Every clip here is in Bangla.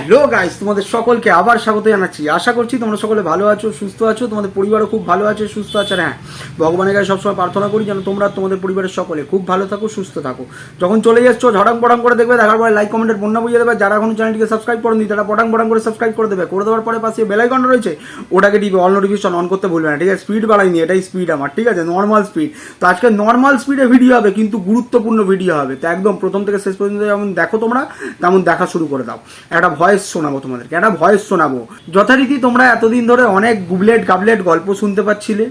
হ্যালো গাইস তোমাদের সকলকে আবার স্বাগত জানাচ্ছি। আশা করছি তোমরা সকলে ভালো আছো, সুস্থ আছো, তোমাদের পরিবারও খুব ভালো আছে, সুস্থ আছে হ্যাঁ ভগবানের কাছে সবসময় প্রার্থনা করি যেন তোমরা তোমাদের পরিবারের সকলে খুব ভালো থাকো, সুস্থ থাকো। যখন চলে যাচ্ছ, ঝড়াং পড়াং করে দেখবে, দেখার পরে লাইক কমেন্টের বন্যা বুঝিয়ে দেবে। যারা এখন চ্যানেলটিকে সাবস্ক্রাইব করেনি, তারা পটাং পটাং করে সাবস্ক্রাইব করে দেবে। করে দেওয়ার পরে পাশে বেলাই বেলাইকন রয়েছে, ওটাকে টিপে অল নোটিফিকেশন অন করতে ভুলবে না, ঠিক আছে? স্পিড বাড়াইনি, এটাই স্পিড আমার, ঠিক আছে? নর্মাল স্পিড তো আজকে নর্মাল স্পিডে ভিডিও হবে, কিন্তু গুরুত্বপূর্ণ ভিডিও হবে। তো একদম প্রথম থেকে শেষ পর্যন্ত যেমন দেখো তোমরা, তেমন দেখা শুরু করে দাও। একটা ভয়েস শোনাবো তোমাদেরকে, একটা ভয়েস শোনাবো। যথারীতি তোমরা এতদিন ধরে অনেক গুবলেট গাবলেট গল্প শুনতে পাচ্ছিলে।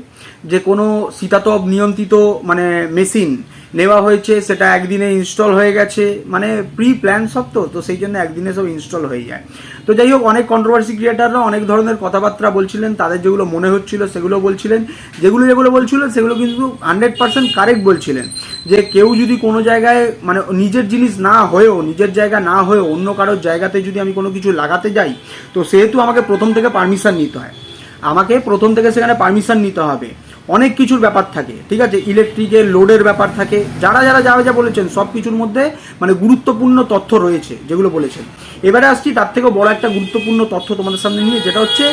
যে কোনো শীতাতপ নিয়ন্ত্রিত মানে মেশিন নেওয়া হয়েছে, সেটা একদিনে ইনস্টল হয়ে গেছে মানে প্রি প্ল্যান সব তো তো সেই জন্য একদিনে সব ইনস্টল হয়ে যায়। তো যাই হোক, অনেক কন্ট্রোভার্সি ক্রিয়েটাররা অনেক ধরনের কথাবার্তা বলছিলেন, তাদের যেগুলো মনে হচ্ছিল, সেগুলো বলছিলেন। যেগুলো যেগুলো বলছিল, সেগুলো কিন্তু হান্ড্রেড পার্সেন্ট কারেক্ট বলছিলেন। যে কেউ যদি কোনো জায়গায় মানে নিজের জিনিস না হয়েও, নিজের জায়গা না হয়েও, অন্য কারোর জায়গাতে যদি আমি কোনো কিছু লাগাতে যাই, তো সেহেতু আমাকে প্রথম থেকে পারমিশন নিতে হয়। আমাকে প্রথম থেকে সেখানে পারমিশন নিতে হবে। অনেক কিছুর ব্যাপার থাকে ঠিক আছে? ইলেকট্রিকের লোডের ব্যাপার থাকে যারা যারা যা যা বলেছেন সব কিছুর মধ্যে মানে গুরুত্বপূর্ণ তথ্য রয়েছে যেগুলো বলেছেন। এবারে আসছি তার থেকেও বড় একটা গুরুত্বপূর্ণ তথ্য তোমাদের সামনে নিয়ে যেটা হচ্ছে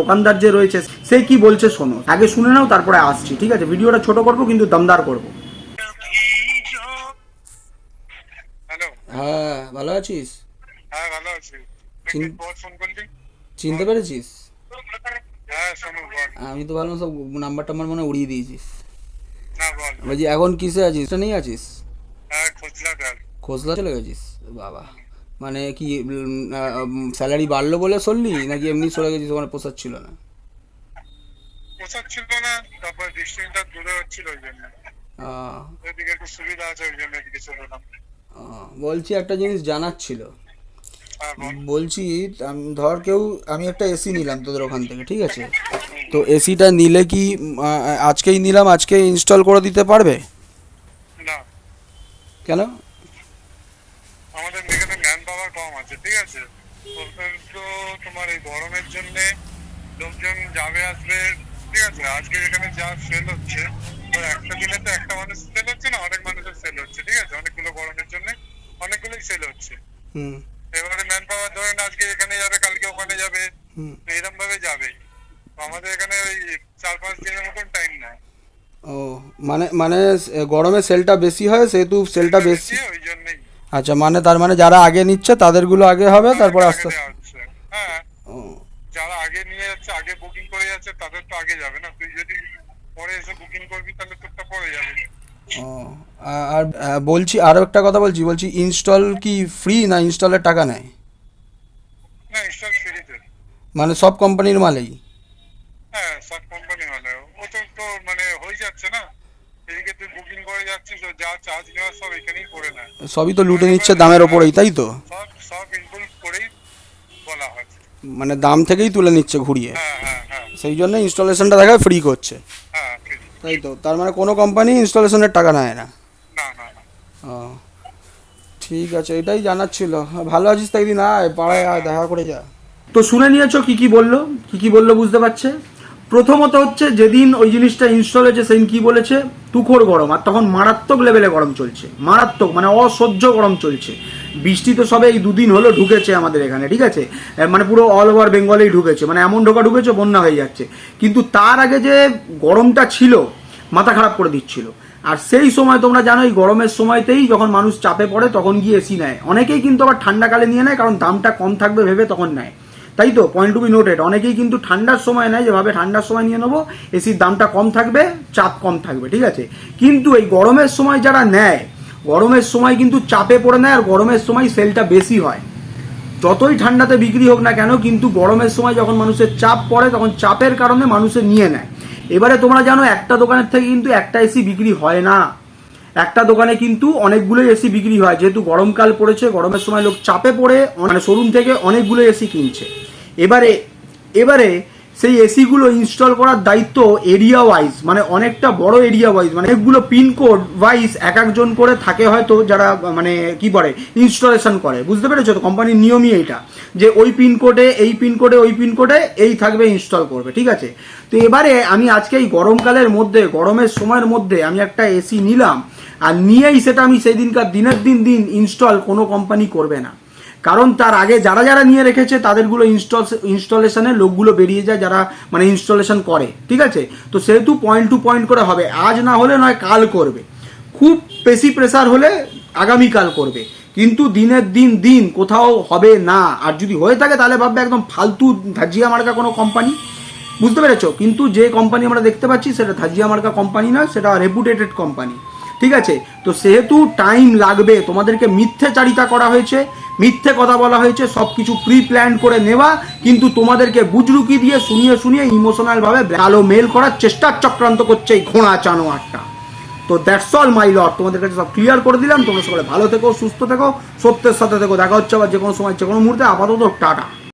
দোকানদার যে রয়েছে সে কি বলছে শোনো। আগে শুনে নাও তারপরে আসছি ঠিক আছে? ভিডিওটা ছোট করব কিন্তু দমদার করব। হ্যাঁ ভালো আছিস? হ্যাঁ ভালো আছি। চিনতে পেরেছিস? হ্যাঁ আমি তো ভাবলাম সব নাম্বার টাম্বার মনে উড়িয়ে দিয়েছিস। বলছি এখন কিসে আছিস? নেই আছিস? হ্যাঁ খোসলা চলে গেছিস? বাবা। মানে কি স্যালারি বাড়লো বলে সরলি নাকি এমনি সরে গেছিস ওখানে না? পোষাচ্ছিল না তারপর ডিস্টেন্সটা দূরে হচ্ছিল ওই জন্য। এদিকে একটু সুবিধা আছে ওই জন্য এদিকে চলে বলছি একটা জিনিস জানার ছিল। বলছি ধর কেউ আমি একটা এসি নিলাম তোদের ওখান থেকে ঠিক আছে? তো এসিটা নিলে কি আজকেই নিলাম আজকে ইনস্টল করে দিতে পারবে? না। কেন? আমাদের এখানে ম্যান পাওয়ার কম আছে ঠিক আছে? তো তোমার এই গরমের জন্য লোকজন যাবে আসবে ঠিক আছে? আজকে এখানে যা সেল হচ্ছে তো একটা দিনে তো একটা মানুষ সেল হচ্ছে না অনেক মানুষের সেল হচ্ছে ঠিক আছে? অনেকগুলো গরমের জন্য অনেকগুলোই সেল হচ্ছে। হুম। এবারে ম্যান পাওয়ার ধরেন আজকে এখানে যাবে কালকে ওখানে যাবে। এরকম ভাবে যাবে। তো আমাদের এখানে ওই চার পাঁচ দিনের মতন টাইম নেয় ও মানে মানে গরমে সেলটা বেশি হয় সেহেতু সেলটা বেশি? ওই জন্যই। আচ্ছা মানে তার মানে যারা আগে নিচ্ছে তাদেরগুলো আগে হবে তারপর আস্তে আস্তে হ্যাঁ। যারা আগে নিয়ে যাচ্ছে আগে বুকিং করে যাচ্ছে তাদের তো আগে যাবে না। তুই যদি পরে এসে বুকিং করবি তাহলে তোরটা পরে যাবে। ও আর বলছি আরও একটা কথা বলছি বলছি ইনস্টল কি ফ্রি না ইনস্টলের টাকা নেয়? মানে সব কোম্পানির মালেই? হ্যাঁ সব মানে ও তো তো মানে হয়ে যাচ্ছে না। এদিকে তুই বুকিং করে যাচ্ছিস যা চার্জ নেওয়া সব এখানেই করে নেয়। সবই তো লুটে নিচ্ছে দামের ওপরেই তাই তো? সব সব ইনক্লুড করেই বলা হয় মানে দাম থেকেই তুলে নিচ্ছে ঘুরিয়ে। হ্যাঁ হ্যাঁ সেই জন্য ইনস্টলেশনটা দেখায় ফ্রি করছে। তাই তো? তার মানে কোনো কোম্পানি ইনস্টলেশনের টাকা নেয় না? না না না। ও ঠিক আছে এটাই জানার ছিল। ভালো আছিস তাই দিন আয় পাড়ায় আয় দেখা করে যা। তো শুনে নিয়েছো কি কি বলল? কি কি বলল বুঝতে পারছে? প্রথমত হচ্ছে যেদিন ওই জিনিসটা ইনস্টল হয়েছে সেদিন কি বলেছে? তুখোর গরম, আর তখন মারাত্মক লেভেলে গরম চলছে, মারাত্মক মানে অসহ্য গরম চলছে। বৃষ্টি তো সবে এই দুদিন হলো ঢুকেছে আমাদের এখানে, ঠিক আছে? মানে পুরো অল ওভার বেঙ্গলেই ঢুকেছে মানে এমন ঢোকা ঢুকেছে, বন্যা হয়ে যাচ্ছে। কিন্তু তার আগে যে গরমটা ছিল, মাথা খারাপ করে দিচ্ছিল। আর সেই সময় তোমরা জানো, এই গরমের সময়তেই যখন মানুষ চাপে পড়ে, তখন গিয়ে এসি নেয়। অনেকেই কিন্তু আবার ঠান্ডাকালে নিয়ে নেয়, কারণ দামটা কম থাকবে ভেবে তখন নেয়। তাই তো পয়েন্ট টু বি নোটেড অনেকেই কিন্তু ঠান্ডার সময় নেয়, যেভাবে ঠান্ডার সময় নিয়ে নেব এসির দামটা কম থাকবে, চাপ কম থাকবে, ঠিক আছে? কিন্তু এই গরমের সময় যারা নেয়, গরমের সময় কিন্তু চাপে পড়ে নেয়, আর গরমের সময় সেলটা বেশি হয়। যতই ঠান্ডাতে বিক্রি হোক না কেন, কিন্তু গরমের সময় যখন মানুষের চাপ পড়ে, তখন চাপের কারণে মানুষে নিয়ে নেয়। এবারে তোমরা জানো, একটা দোকানের থেকে কিন্তু একটা এসি বিক্রি হয় না। একটা দোকানে কিন্তু অনেকগুলো এসি বিক্রি হয়। যেহেতু গরমকাল পড়েছে, গরমের সময় লোক চাপে পড়ে মানে শোরুম থেকে অনেকগুলো এসি কিনছে। এবারে এবারে সেই এসিগুলো ইনস্টল করার দায়িত্ব এরিয়া ওয়াইজ মানে অনেকটা বড় এরিয়া ওয়াইজ মানে অনেকগুলো পিনকোড ওয়াইজ এক একজন করে থাকে হয়তো যারা মানে কি বলে ইনস্টলেশন করে। বুঝতে পেরেছ তো? কোম্পানির নিয়মই এইটা, যে ওই পিনকোডে এই পিনকোডে ওই পিনকোডে এই থাকবে ইনস্টল করবে, ঠিক আছে? তো এবারে আমি আজকে এই গরমকালের মধ্যে, গরমের সময়ের মধ্যে আমি একটা এসি নিলাম, আর নিয়েই সেটা আমি সেই দিনকার দিনের দিন দিন ইনস্টল কোনো কোম্পানি করবে না। কারণ তার আগে যারা যারা নিয়ে রেখেছে, তাদেরগুলো ইনস্টল ইনস্টলেশনের লোকগুলো বেরিয়ে যায় যারা মানে ইনস্টলেশন করে, ঠিক আছে? তো সেহেতু পয়েন্ট টু পয়েন্ট করে হবে। আজ না হলে নয়, কাল করবে। খুব বেশি প্রেসার হলে আগামীকাল করবে। কিন্তু দিনের দিন দিন কোথাও হবে না। আর যদি হয়ে থাকে, তাহলে ভাববে একদম ফালতু ধাজিয়া মার্কা কোনো কোম্পানি বুঝতে পেরেছ? কিন্তু যে কোম্পানি আমরা দেখতে পাচ্ছি, সেটা ধাজিয়া মার্কা কোম্পানি না, সেটা রেপুটেটেড কোম্পানি ঠিক আছে? তো সেহেতু টাইম লাগবে। তোমাদেরকে মিথ্যে চারিতা করা হয়েছে। মিথ্যে কথা বলা হয়েছে সব কিছু প্রি প্ল্যান করে নেওয়া, কিন্তু তোমাদেরকে বুজরুকি দিয়ে শুনিয়ে শুনিয়ে ইমোশনালভাবে ভালো মেল করার চেষ্টা চক্রান্ত করছে এই ঘোড়া চানো আটটা তো দ্যাটস অল মাই লট তোমাদের কাছে সব ক্লিয়ার করে দিলাম, তোমরা সকলে ভালো থেকো, সুস্থ থেকো, সত্যের সাথে থেকো, দেখা হচ্ছে আবার যে কোনো সময় যে কোনো মুহূর্তে, আপাতত টাটা।